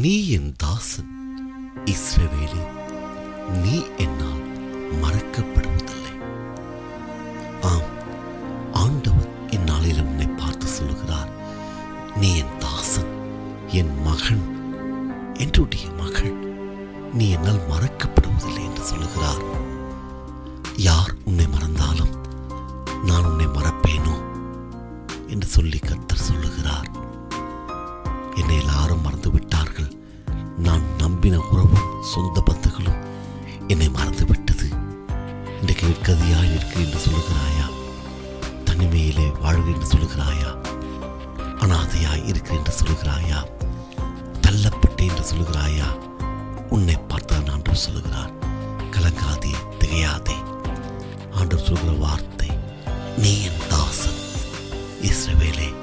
நீ என் தாசன் இஸ்ரவேலே நீ என்னால் மறக்கப்படுவதில்லை. ஆம் ஆண்டவர் இந்நாளில் உன்னை பார்த்து சொல்லுகிறார் நீ என் தாசன் என் மகன் என்னுடைய மகள் நீ என்னால் மறக்கப்படுவதில்லை என்று சொல்லுகிறார். யார் உன்னை மறந்தாலும் நான் உன்னை மறப்பேனோ என்று சொல்லி கத்தர் சொல்லுகிறார். என்னை எல்லாரும் மறந்து நம்பின உறவும் சொந்த பந்துகளும் என்னை மறந்து விட்டது. இன்றைக்கு நிற்கதியாய் நிற்கு என்று சொல்லுகிறாயா? தனிமையிலே வாழ்க என்று சொல்லுகிறாயா? அனாதையாய் இருக்கு என்று சொல்லுகிறாயா? தள்ளப்பட்டேன் என்று சொல்லுகிறாயா? உன்னை பார்த்தான் ஆண்டவர் சொல்லுகிறார். கலங்காதே திகையாதே. ஆண்டவர் சொல்கிற வார்த்தை நீ என் தாசன். இஸ்ரவேலே